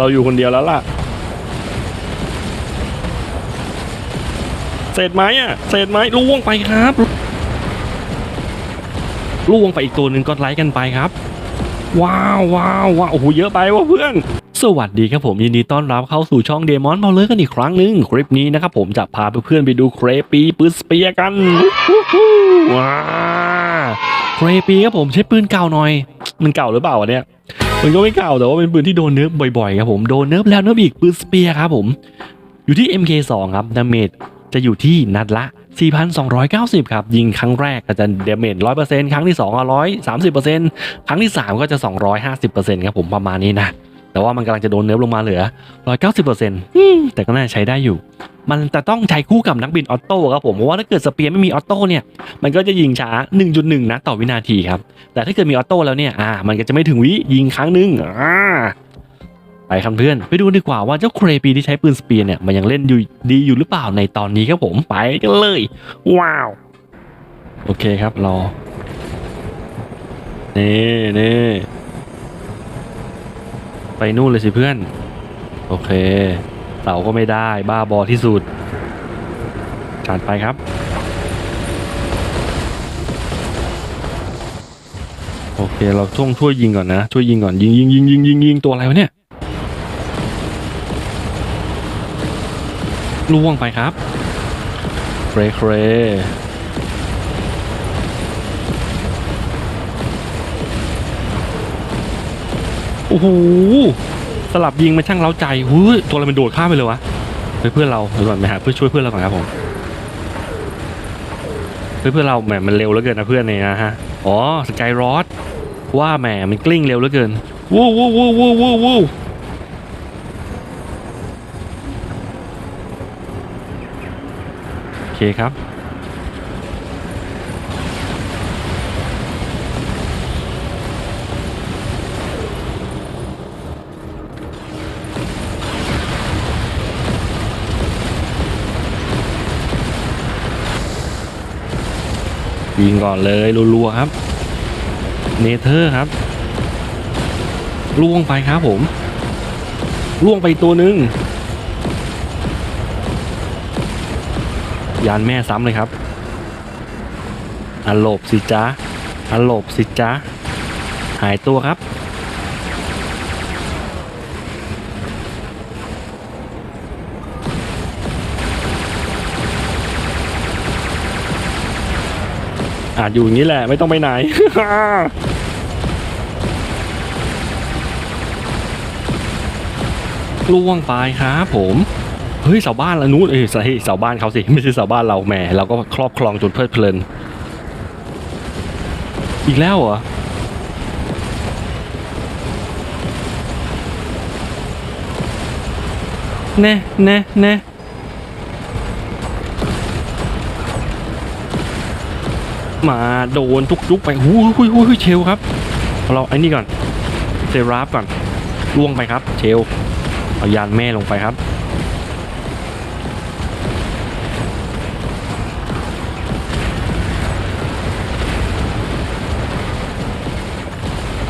เราอยู่คนเดียวแล้วล่ะ เศษไม้อะเศษไม้ล่วงไปครับล่วงไปอีกตัวหนึ่งก็ไลค์กันไปครับ ว้าวว้าวว้าวโอ้โหเยอะไปว่ะเพื่อนสวัสดีครับผมยินดีต้อนรับเข้าสู่ช่องเดมอนเบาเลอร์กันอีกครั้งหนึ่งคลิปนี้นะครับผมจะพาเพื่อนๆไปดูเครปีปืนสเปียกันว้าเครปีครับผมใช้ปืนเก่าหน่อย มันเก่าหรือเปล่าเนี่ย มันก็ไม่เก่าแต่ว่าเป็นปืนที่โดนเนิร์ฟบ่อยๆครับผมโดนเนิร์ฟแล้วเนิร์ฟอีกปืนสเปียร์ครับผม อยู่ที่ MK2 ครับดาเมจจะอยู่ที่นัดละ 4,290 ครับ ยิงครั้งแรกก็จะดาเมจ100%ครั้งที่2ก็130%ครั้งที่ 3 ก็จะ 250%ครับผมประมาณนี้นะ แต่ว่ามันกำลังจะโดนเนิร์ฟลงมาเหลือ 190%อืมแต่ก็น่าใช้ได้อยู่ มันจะต้องใช้คู่กับนักบินออโต้ครับผมเพราะว่าถ้าเกิดสเปียร์ไม่มีออโต้เนี่ย มันก็จะยิงช้า 1.1นัดต่อวินาทีครับ แต่ถ้าเกิดมีออโต้แล้วเนี่ยอ่ามันก็จะไม่ถึงวิยิงครั้งหนึงอ่าไปครับเพื่อนไปดูดีกว่าว่าเจ้าเครปีที่ใช้ปืนสเปียร์เนี่ยมันยังเล่นอยู่ดีอยู่หรือเปล่าในตอนนี้ครับผมไปกันเลย ว้าวโอเคครับรอนี่นี่ ไปนู่นเลยสิเพื่อน โอเค เสาก็ไม่ได้ บ้าบอที่สุดจานไปครับ โอเค เราช่วงช่วยยิงก่อนนะ ช่วยยิงก่อนยิงยิงยิงยิงยิงยิงตัวอะไรวะเนี่ยล่วงไปครับเครเร โอ้โหสลับยิงมันช่างเล้าใจหูยตัวอะไรมันโดดข้ามไปเลยวะเฮ้ยเพื่อนเราเดี๋ยวก่อนไปหาเพื่อช่วยเพื่อนเราก่อนครับผมเฮ้ยเพื่อนเราแหมมันเร็วเหลือเกินนะเพื่อนเนี่ยนะฮะอ๋อสกายรอดว่าแหมมันกลิ้งเร็วเหลือเกินวู้วู้วู้วู้วู้วู้โอเคครับ ยิงก่อนเลยรัวๆครับ เนเธอร์ครับ ล่วงไปครับผม ล่วงไปตัวหนึ่งยานแม่ซ้ำเลยครับอันหลบสิจ้าอันหลบสิจ้าหายตัวครับ อาจอยู่อย่างนี้แหละไม่ต้องไปไหน ล่วงไปครับผมเฮ้ยเสาบ้านละนู้นเอ้ยเสาเฮ้ยเสาบ้านเขาสิไม่ใช่เสาบ้านเราแหมเราก็ครอบครองจนเพลิดเพลิน อีกแล้วเหรอแน่แน่แน่ มาโดนทุกยุกไปหูหุยหุยหุยเชลครับเอาเราไอ้นี่ก่อนเซราฟก่อนล่วงไปครับ เชลเอายานแม่ลงไปครับ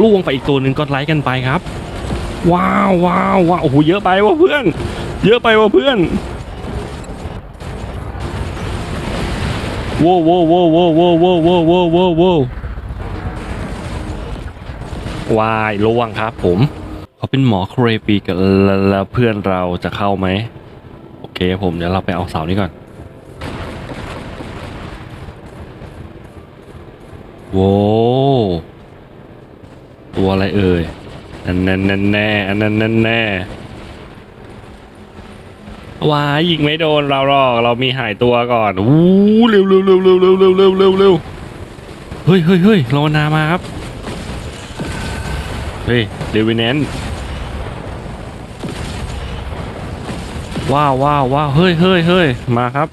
ล่วงไปอีกตัวหนึ่งก็ไลค์กันไปครับ ว้าวว้าวว้าวโอ้โหเยอะไปว่ะเพื่อน เยอะไปว่ะเพื่อน โว้วโว้วโว้วโว้วโว้วโว้วโว้วโว้วโว้วโว้ววายล่วงครับผม เขาเป็นหมอเครปีกับแล้วเพื่อนเราจะเข้าไหม โอเคผมเดี๋ยวเราไปเอาเสานี้ก่อนโว้วตัวอะไรเอ่ยอันนั้นนั่นแน่อันนั้นนั่แน่ ว้ายิงไม่โดนเราหรอกเรามีหายตัวก่อนอู้เร็วเร็วเร็วเร็วเร็วเร็วเร็วเร็วเร็วเฮ้ยเฮ้ยเฮ้ยรอนามาครับเฮ้ยเดวินแนนว้าวว้าวว้าวเฮ้ยเฮ้ยเฮ้ยมาครับ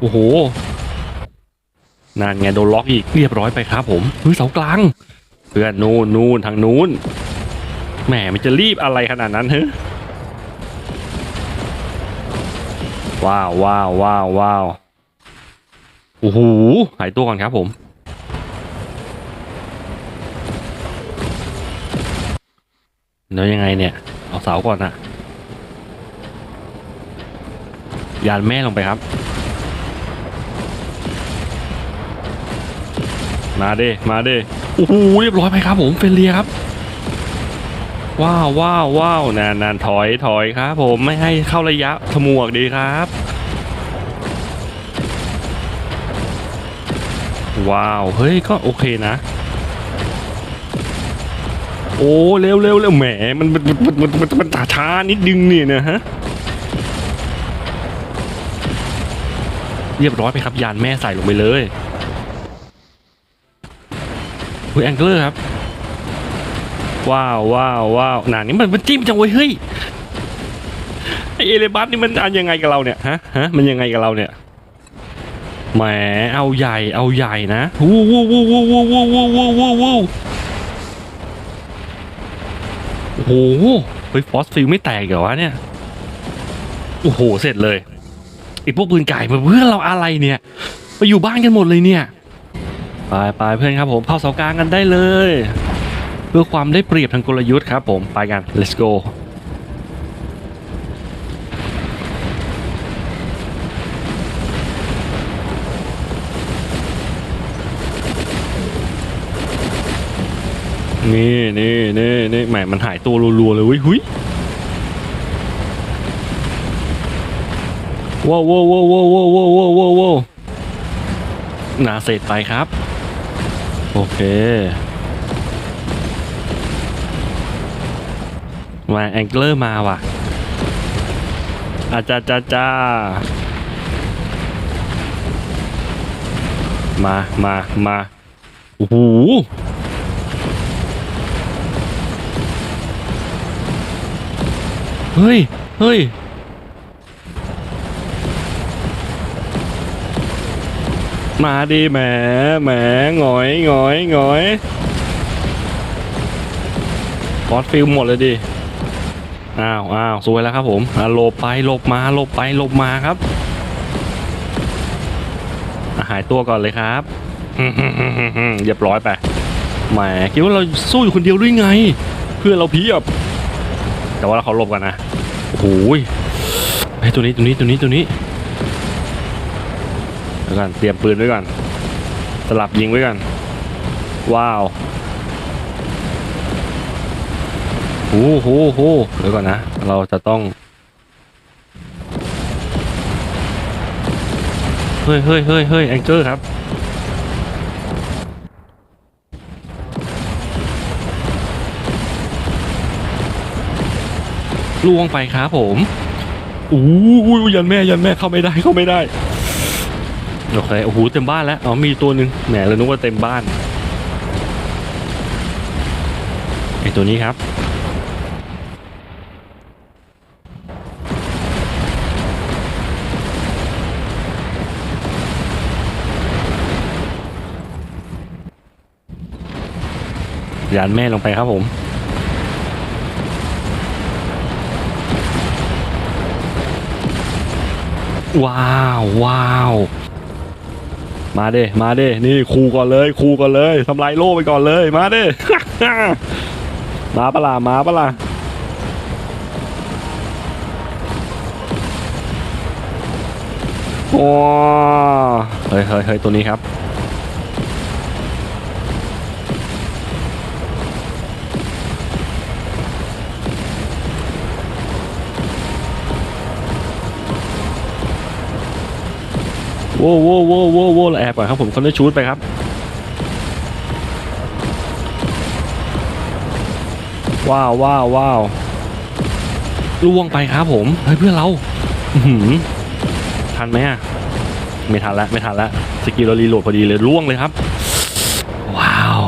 โอ้โหนานไงโดนล็อกอีกเรียบร้อยไปครับผมเฮ้ยเสากลางเพื่อนนู่นนู่นทางนู้นแหมมันจะรีบอะไรขนาดนั้นเฮ้ ว้าวว้าวว้าวว้าวโอ้โหหายตัวก่อนครับผม แล้วยังไงเนี่ย เอาเสาก่อนนะยานแม่ลงไปครับ มาเด้มาเด้โอ้โหเรียบร้อยไปครับผมเฟรเลียครับ ว้าวว้าวว้าวนานนานถอยถอยครับ ผมไม่ให้เข้าระยะขมวกดีครับ ว้าว เฮ้ย ก็โอเคนะ โอ้เร็วเร็วเร็วแหมมันมันมันมันมันมันช้านิดนึงเนี่ยนะฮะเรียบร้อยไปครับ ยานแม่ใส่ลงไปเลยเฮ้ยแองเกิลครับ ว้าวว้าวว้าวหนานี่มันมันจิ้มจังเว้ยเฮ้ยไอเอเลบัสนี่มันอันยังไงกับเราเนี่ยฮะฮะมันยังไงกับเราเนี่ยแหมเอาใหญ่เอาใหญ่นะวู้วู้วู้วู้วู้วู้วู้วู้วู้วู้โอ้โหเฮ้ยฟอสฟิลไม่แตกเหรอวะเนี่ยโอ้โหเสร็จเลยไอพวกปืนไก่มาเพื่อนเราอะไรเนี่ยไปอยู่บ้านกันหมดเลยเนี่ยไปไปเพื่อนครับผมเข้าเสากลางกันได้เลย เพื่อความได้เปรียบทางกลยุทธ์ครับผมไปกัน let's go นี่นี่นี่นี่แหมมันหายตัวรัวๆเลยเว้ยหุยว้าวว้าวว้าวว้าวว้าวว้าวว้าวนาเสร็จไปครับ โอเค มาแองเกิลมาว่ะอาจาจ้าจ้ามามามาโอ้โหเฮ้ย เฮ้ย มาดีแหมแหมหงอยหงอยหงอยฟอสฟิลหมดเลยดิ อ้าวอ้าวสวยแล้วครับผมหลบไปหลบมาหลบไปหลบมาครับหายตัวก่อนเลยครับเรียบร้อยไปแหมคิดว่าเราสู้อยู่คนเดียวด้วยไง เพื่อนเราเพียบ แต่ว่าเราเขาหลบกันนะโอ้โหยไอ้ตัวนี้ตัวนี้ตัวนี้ตัวนี้เดี๋ยวก่อนเตรียมปืนไว้ก่อนสลับยิงไว้ก่อนว้าว โอ้โหโหเดี๋ยวก่อนนะ เราจะต้อง เฮ้ยเฮ้ยเฮ้ยเฮ้ยแองเจิลครับ ล่วงไปครับผมอู้หูยันแม่ยันแม่เข้าไม่ได้เข้าไม่ได้ โอเคโอ้โหเต็มบ้านแล้ว อ๋อมีตัวหนึ่งแหมเรานึกว่าเต็มบ้านไอตัวนี้ครับ ยานแม่ลงไปครับผมว้าวว้าวมาเด้มาเด้นี่ครูก่อนเลยครูก่อนเลยทำลายโล่ไปก่อนเลยมาเด้มาปะล่ะมาปะล่ะโอ้เฮ้ยเฮ้ยเฮ้ยตัวนี้ครับ โว้วโว้วโว้วโว้วโว้วเราแอบก่อนครับผมเขาได้ชูดไปครับว้าวว้าวว้าวล่วงไปครับผมเฮ้ยเพื่อนเราหือทันไหมอะไม่ทันแล้วไม่ทันแล้วสกิลเรารีโหลดพอดีเลยล่วงเลยครับ ว้าว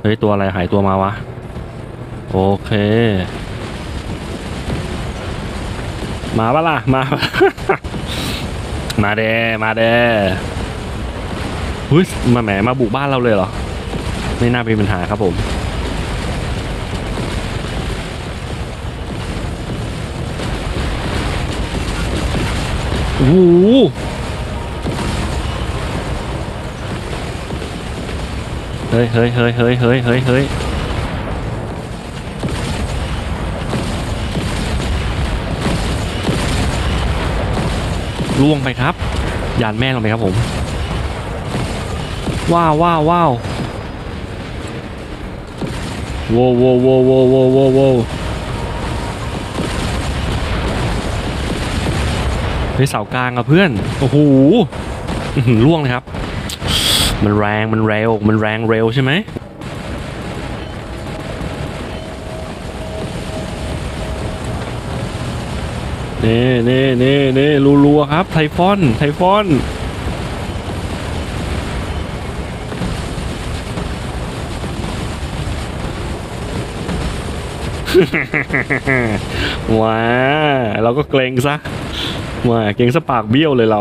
เฮ้ยตัวอะไรหายตัวมาวะโอเค มาปะล่ะมา มาเด้มาเด้เฮ้ยมาแหมมาบุกบ้านเราเลยเหรอ ไม่น่าเป็นปัญหาครับผมโอ้โหเฮ้ยเฮ้ยเฮ้ยเฮ้ยเฮ้ยเฮ้ยเฮ้ย ล่วงไปครับยานแม่ลงไปครับผม ว้าวว้าวว้าวโววโว้วโว้วโว้วโว้วโวโวเฮ้ยเสากลางอะเพื่อน โอ้โหล่วงเลยครับ มันแรงมันเร็ว มันแรงเร็วใช่ไหม น่เน่เน่เน่รัวๆครับไทฟอนไทฟอนว้าเราก็เกรงซะว้าเกรงซะปากเบี้ยวเลยเรา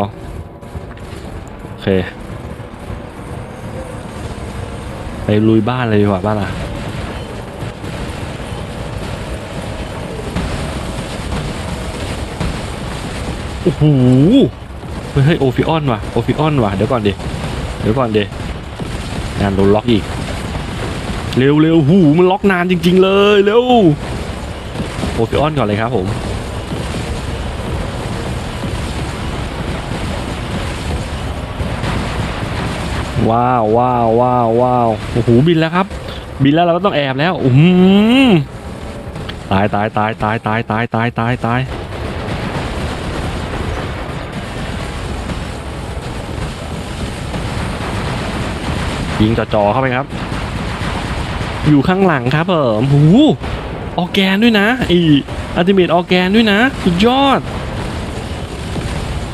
โอเค ไปลุยบ้านเลยดีกว่าบ้านล่ะ โอ้โหเฮ้ยโอฟิออนว่ะโอฟิออนว่ะเดี๋ยวก่อนดิเดี๋ยวก่อนดิงานโดนล็อกอีก เร็วเร็วหูมันล็อกนานจริง ๆ เลยเร็วโอฟิออนก่อนเลยครับผมว้าวว้าวว้าวว้าวโอ้โหบินแล้วครับ บินแล้วเราก็ต้องแอบแล้วอือหือตายตายตายตายตายตายตายตายตาย ยิงจ่อๆเข้าไปครับ อยู่ข้างหลังครับเออหูออแกนด้วยนะไออัลติเมทออร์แกนด้วยนะ สุดยอด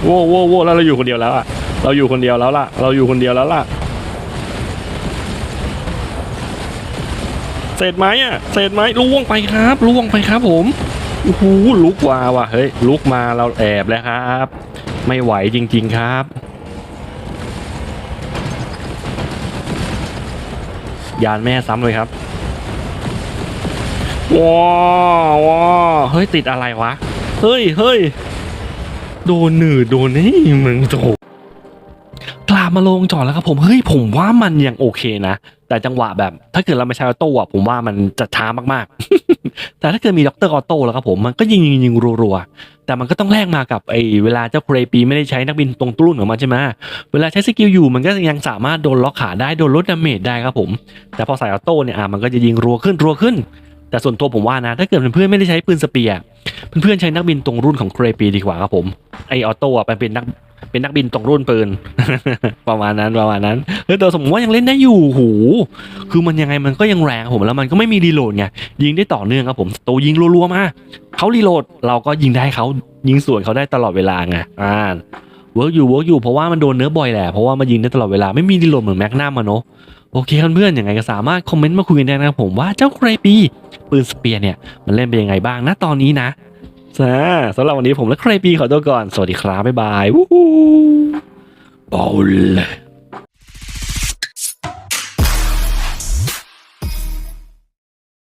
โว้โว้โว้แล้วเราอยู่คนเดียวแล้วอะเราอยู่คนเดียวแล้วล่ะ เราอยู่คนเดียวแล้วล่ะ เสร็จไหมอะเสร็จไหมล่วงไปครับล่วงไปครับผมโอ้โหลุกว่าว่ะเฮ้ยลุกมาเราแอบแล้วครับ ไม่ไหวจริง ๆครับ ยานแม่ซ้ำเลยครับว้าวว้าวเฮ้ยติดอะไรวะ เฮ้ยเฮ้ยโดนหนืดโดนนี่มึงโถกลับมาลงจอดแล้วครับผม เฮ้ยผมว่ามันยังโอเคนะ แต่จังหวะแบบ ถ้าเกิดเราไม่ใช้ออโต้อะผมว่ามันจะช้ามากๆ แต่ถ้าเกิดมีด็อกเตอร์ออโต้แล้วครับผมมันก็ยิงยิงยิงรัวๆแต่มันก็ต้องแลกมากับไอ้เวลาเจ้าเครปีไม่ได้ใช้นักบินตรงตุ้นของมันใช่ไหมเวลาใช้สกิลอยู่มันก็ยังสามารถโดนล็อกขาได้โดนลดดาเมจได้ครับผม แต่พอใส่ออโต้เนี่ยอะมันก็จะยิงรัวขึ้นรัวขึ้น แต่ส่วนตัวผมว่านะ ถ้าเกิดเพื่อนๆไม่ได้ใช้ปืนสเปียร์เพื่อนๆใช้นักบินตรงรุ่นของเครปีดีกว่าครับผมไอออโต้อะมันเป็นนัก เป็นนักบินตรงรุ่นปืน ประมาณนั้นประมาณนั้นเออแต่สมมติว่ายังเล่นได้อยู่โหคือมันยังไงมันก็ยังแรงผมแล้วมันก็ไม่มีรีโหลดไงยิงได้ต่อเนื่องครับผมตัวยิงรัวๆมาเขารีโหลดเราก็ยิงได้เขายิงสวนเขาได้ตลอดเวลาไงอ่าเวิร์กอยู่เวิร์กอยู่เพราะว่ามันโดนเนื้อบ่อยแหละเพราะว่ามันยิงได้ตลอดเวลาไม่มีรีโหลดเหมือนแม็กนัมอะเนาะโอเคเพื่อนๆยังไงก็สามารถคอมเมนต์มาคุยกันได้นะครับผมว่าเจ้าเครปีปืนสเปียร์เนี่ยมันเล่นเป็นยังไงบ้างนะตอนนี้นะ จ้าสำหรับวันนี้ผมและใครปีขอตัวก่อน สวัสดีครับ บ๊ายบายวู้ฮู้บอล